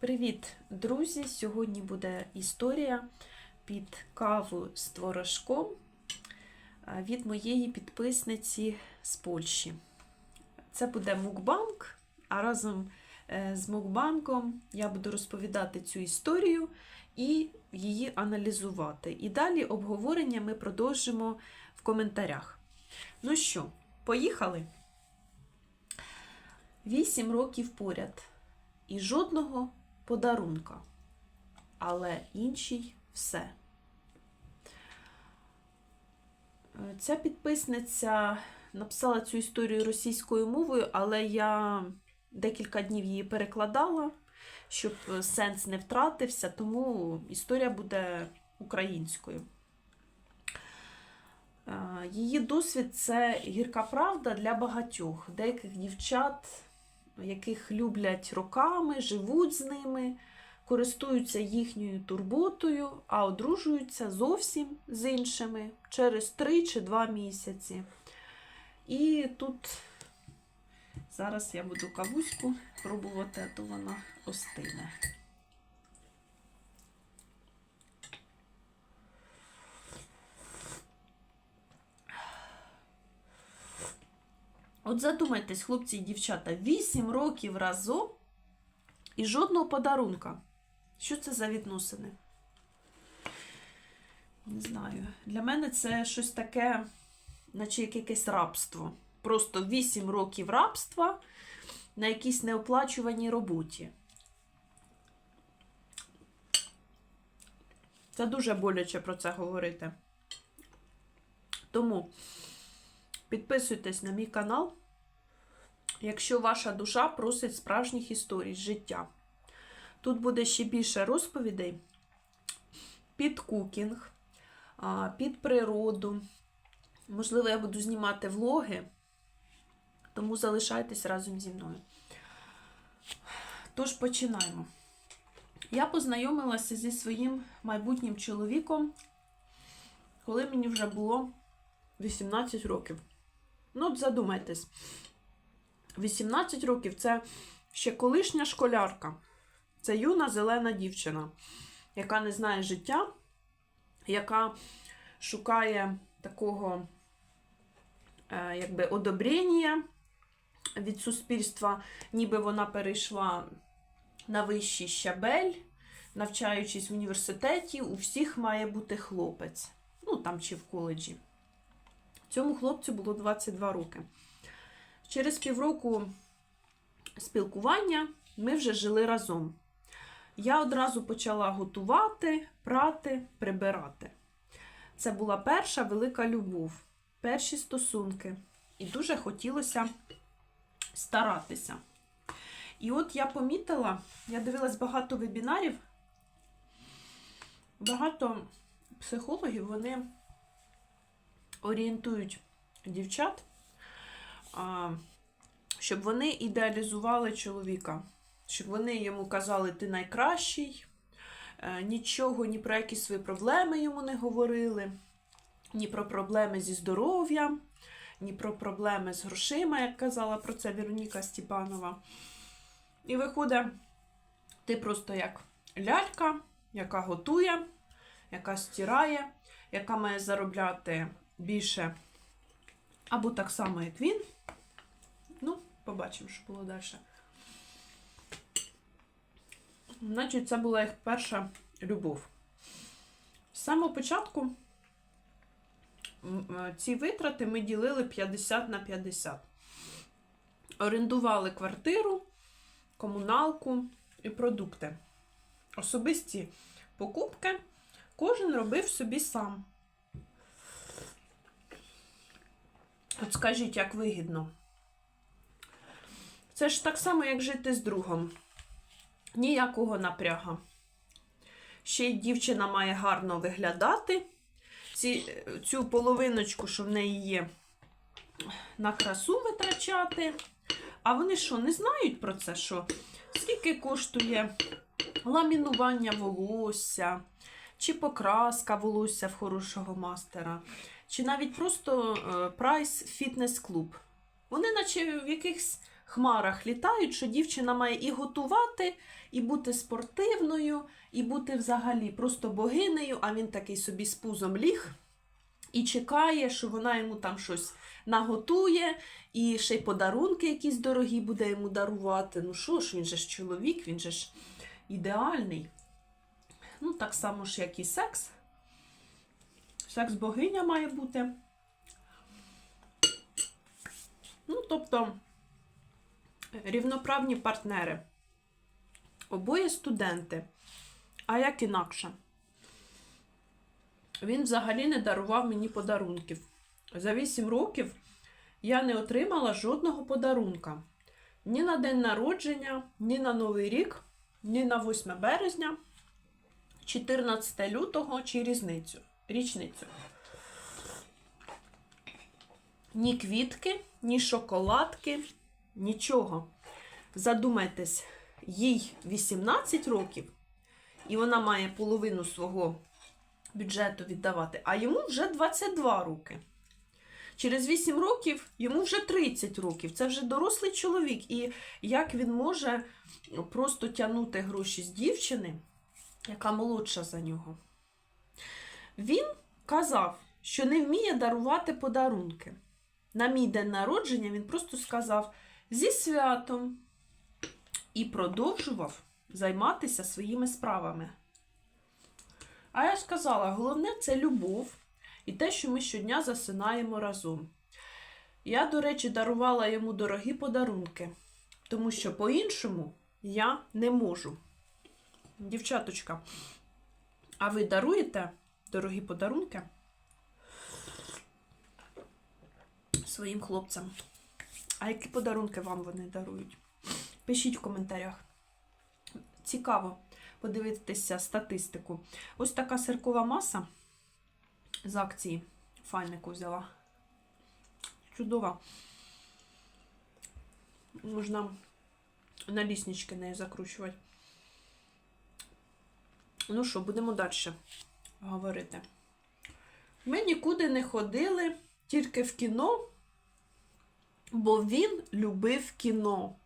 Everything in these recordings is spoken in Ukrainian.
Привіт, друзі! Сьогодні буде історія під каву з творожком від моєї підписниці з Польщі. Це буде мукбанк, а разом е, з мукбанком я буду розповідати цю історію і її аналізувати. І далі обговорення ми продовжимо в коментарях. Ну що, поїхали? Вісім років поряд і жодного подарунка, але інший все. Е, Ця підписниця написала цю історію російською мовою, але я декілька днів її перекладала, щоб сенс не втратився, тому історія буде українською. Е, Її досвід це гірка правда для багатьох, деяких дівчат яких люблять роками, живуть з ними, користуються їхньою турботою, а одружуються зовсім з іншими через 3 чи 2 місяці. І тут зараз я буду кавуську пробувати, а то вона остине. От задумайтесь, хлопці і дівчата, 8 років разом і жодного подарунка. Що це за відносини? Не знаю. Для мене це щось таке, наче як якесь рабство. Просто 8 років рабства на якійсь неоплачуваній роботі. Це дуже боляче про це говорити. Тому підписуйтесь на мій канал, якщо ваша душа просить справжніх історій з життя. Тут буде ще більше розповідей під кукінг, під природу. Можливо, я буду знімати влоги, тому залишайтесь разом зі мною. Тож починаємо. Я познайомилася зі своїм майбутнім чоловіком, коли мені вже було 18 років. Ну, от задумайтесь, 18 років це ще колишня школярка. Це юна зелена дівчина, яка не знає життя, яка шукає такого е, якби одобрення від суспільства, ніби вона перейшла на вищий щабель, навчаючись в університеті, у всіх має бути хлопець. Ну, там чи в коледжі. Цьому хлопцю було 22 роки. Через півроку спілкування ми вже жили разом. Я одразу почала готувати, прати, прибирати. Це була перша велика любов, перші стосунки. І дуже хотілося старатися. І от я помітила, я дивилась багато вебінарів, багато психологів вони орієнтують дівчат, щоб вони ідеалізували чоловіка, щоб вони йому казали, ти найкращий, е, нічого, ні про які свої проблеми йому не говорили, ні про проблеми зі здоров'ям, ні про проблеми з грошима, як казала про це Вероніка Степанова. І виходить, ти просто як лялька, яка готує, яка стирає, яка має заробляти більше або так само, як він. Ну, побачимо, що було далі. Значить, це була їх перша любов. З самого початку е, ці витрати ми ділили 50 на 50. Орендували квартиру, комуналку і продукти. Особисті покупки кожен робив собі сам. От скажіть, як вигідно. Це ж так само, як жити з другом. Ніякого напряга. Ще й дівчина має гарно виглядати. Ці, цю половиночку, що в неї є, на красу витрачати. А вони що, не знають про це? що? Скільки коштує ламінування волосся, чи покраска волосся в хорошого мастера, чи навіть просто е, прайс фітнес-клуб. Вони наче в якихось хмарах літають, що дівчина має і готувати, і бути спортивною, і бути взагалі просто богинею, а він такий собі з пузом ліг і чекає, що вона йому там щось наготує, і ще й подарунки якісь дорогі буде йому дарувати. Ну що ж, він же ж чоловік, він же ж ідеальний. Ну, так само ж, як і секс. Секс богиня має бути. Ну, тобто, рівноправні партнери. Обоє студенти. А як інакше? Він взагалі не дарував мені подарунків. За 8 років я не отримала жодного подарунка. Ні на день народження, ні на Новий рік, ні на 8 березня, 14 лютого чи різницю, річницю. Ні квітки, ні шоколадки, нічого. Задумайтесь, їй 18 років, і вона має половину свого бюджету віддавати, а йому вже 22 роки. Через 8 років йому вже 30 років. Це вже дорослий чоловік. І як він може просто тягнути гроші з дівчини, яка молодша за нього? Він казав, що не вміє дарувати подарунки. На мій день народження він просто сказав зі святом і продовжував займатися своїми справами. А я сказала, головне це любов і те, що ми щодня засинаємо разом. Я, до речі, дарувала йому дорогі подарунки, тому що по-іншому я не можу. Дівчаточка, а ви даруєте дорогі подарунки своїм хлопцям? А які подарунки вам вони дарують? Пишіть в коментарях. Цікаво подивитися статистику. Ось така сиркова маса з акції файнику взяла. Чудова. Можна на ліснички нею закручувати. Ну що, будемо далі говорити. Ми нікуди не ходили, тільки в кіно, бо він любив кіно.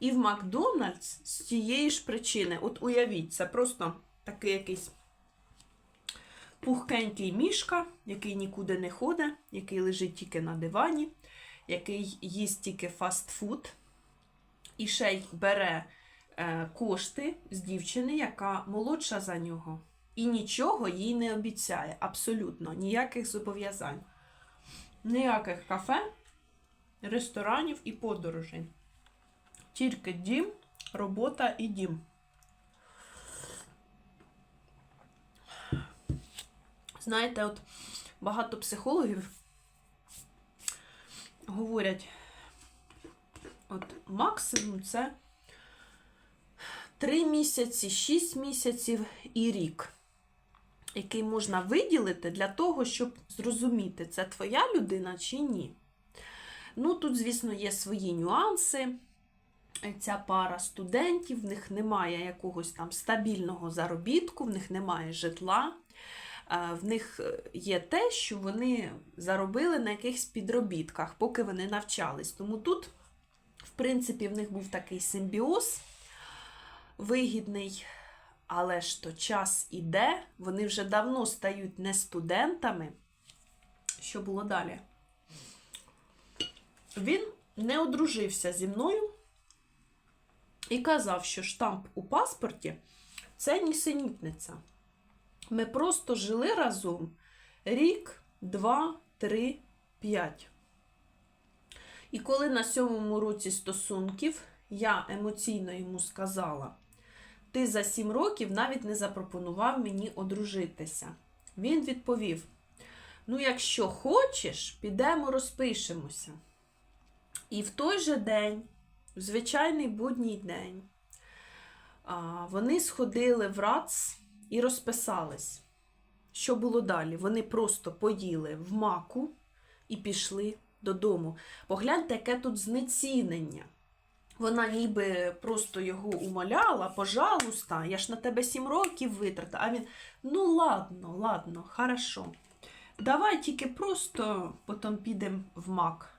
І в Макдональдс з тієї ж причини. От уявіть, це просто такий якийсь пухкенький мішка, який нікуди не ходить, який лежить тільки на дивані, який їсть тільки фастфуд, і ще й бере е, кошти з дівчини, яка молодша за нього. І нічого їй не обіцяє. Абсолютно ніяких зобов'язань. Ніяких кафе, ресторанів і подорожей. Тільки дім, робота і дім. Знаєте, от багато психологів говорять, от максимум це 3 місяці, 6 місяців і рік, який можна виділити для того, щоб зрозуміти, це твоя людина чи ні. Ну, тут, звісно, є свої нюанси. Ця пара студентів, в них немає якогось там стабільного заробітку, в них немає житла. В них є те, що вони заробили на якихось підробітках, поки вони навчались. Тому тут, в принципі, в них був такий симбіоз вигідний, але ж то час іде, вони вже давно стають не студентами. Що було далі? Він не одружився зі мною і казав, що штамп у паспорті це нісенітниця. Ми просто жили разом рік, два, три, п'ять. І коли на сьомому році стосунків я емоційно йому сказала, ти за сім років навіть не запропонував мені одружитися. Він відповів: Ну, якщо хочеш, підемо розпишемося. І в той же день, звичайний будній день, вони сходили в РАЦ і розписались. Що було далі? Вони просто поїли в маку і пішли додому. Погляньте, яке тут знецінення. Вона ніби просто його умоляла, пожалуйста, я ж на тебе сім років витратила. А він, ну ладно, ладно, хорошо. Давай тільки просто потім підемо в мак.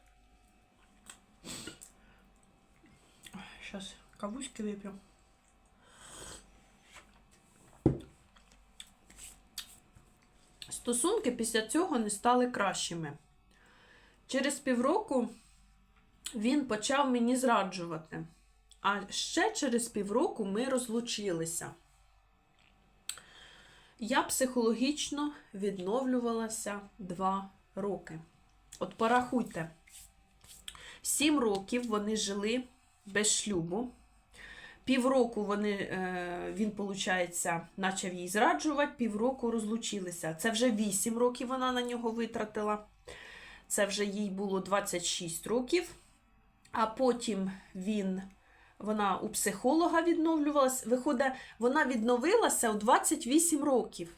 Зараз кавуськи вип'ю. Стосунки після цього не стали кращими. Через півроку він почав мені зраджувати. А ще через півроку ми розлучилися. Я психологічно відновлювалася два роки. От порахуйте, сім років вони жили без шлюбу. Півроку вони, е, він, виходить, почав їй зраджувати, півроку розлучилися. Це вже 8 років вона на нього витратила. Це вже їй було 26 років. А потім він, вона у психолога відновлювалась. Виходить, вона відновилася у 28 років.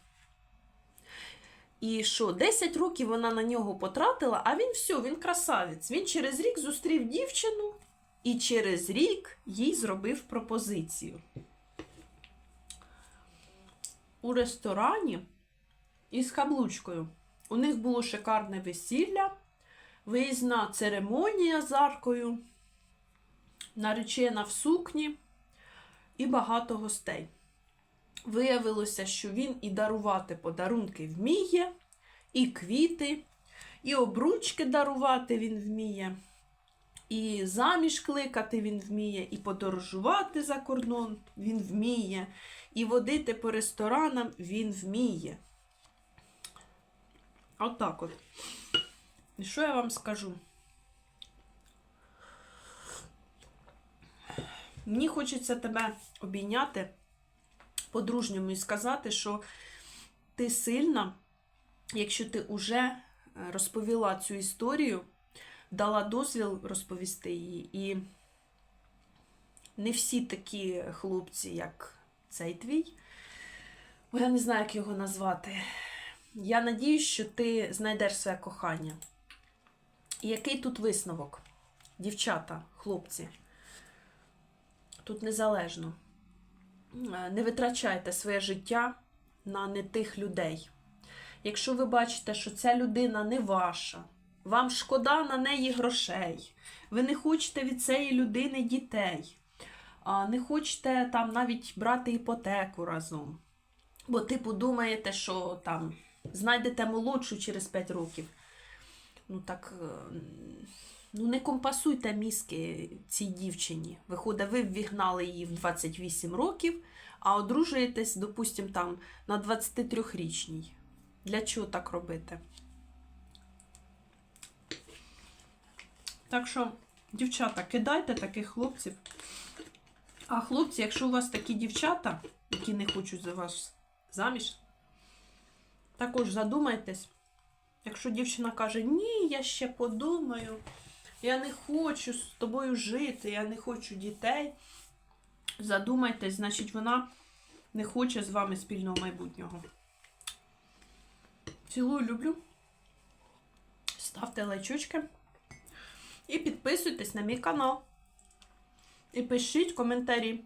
І що, 10 років вона на нього потратила, а він все, він красавець. Він через рік зустрів дівчину і через рік їй зробив пропозицію. У ресторані із каблучкою. У них було шикарне весілля, виїзна церемонія з аркою, наречена в сукні і багато гостей. Виявилося, що він і дарувати подарунки вміє, і квіти, і обручки дарувати він вміє, і заміж кликати він вміє, і подорожувати за кордон він вміє, і водити по ресторанам він вміє. Отак от. І що я вам скажу? Мені хочеться тебе обійняти по-дружньому і сказати, що ти сильна, якщо ти вже розповіла цю історію, дала дозвіл розповісти її. І не всі такі хлопці, як цей твій. О, я не знаю, як його назвати. Я надіюсь, що ти знайдеш своє кохання. І який тут висновок? Дівчата, хлопці, тут незалежно. Е, Не витрачайте своє життя на не тих людей. Якщо ви бачите, що ця людина не ваша, вам шкода на неї грошей, ви не хочете від цієї людини дітей, не хочете там навіть брати іпотеку разом. Бо типу думаєте, що там знайдете молодшу через 5 років. Ну так, е, ну не компасуйте мізки цій дівчині. Виходить, ви ввігнали її в 28 років, а одружуєтесь, допустим, там на 23-річній. Для чого так робити? Так що, дівчата, кидайте таких хлопців. А хлопці, якщо у вас такі дівчата, які не хочуть за вас заміж, також задумайтесь. Якщо дівчина каже, ні, я ще подумаю, я не хочу з тобою жити, я не хочу дітей. Задумайтесь, значить, вона не хоче з вами спільного майбутнього. Цілую, люблю. Ставте лайчочки. І підписуйтесь на мій канал. І пишіть коментарі.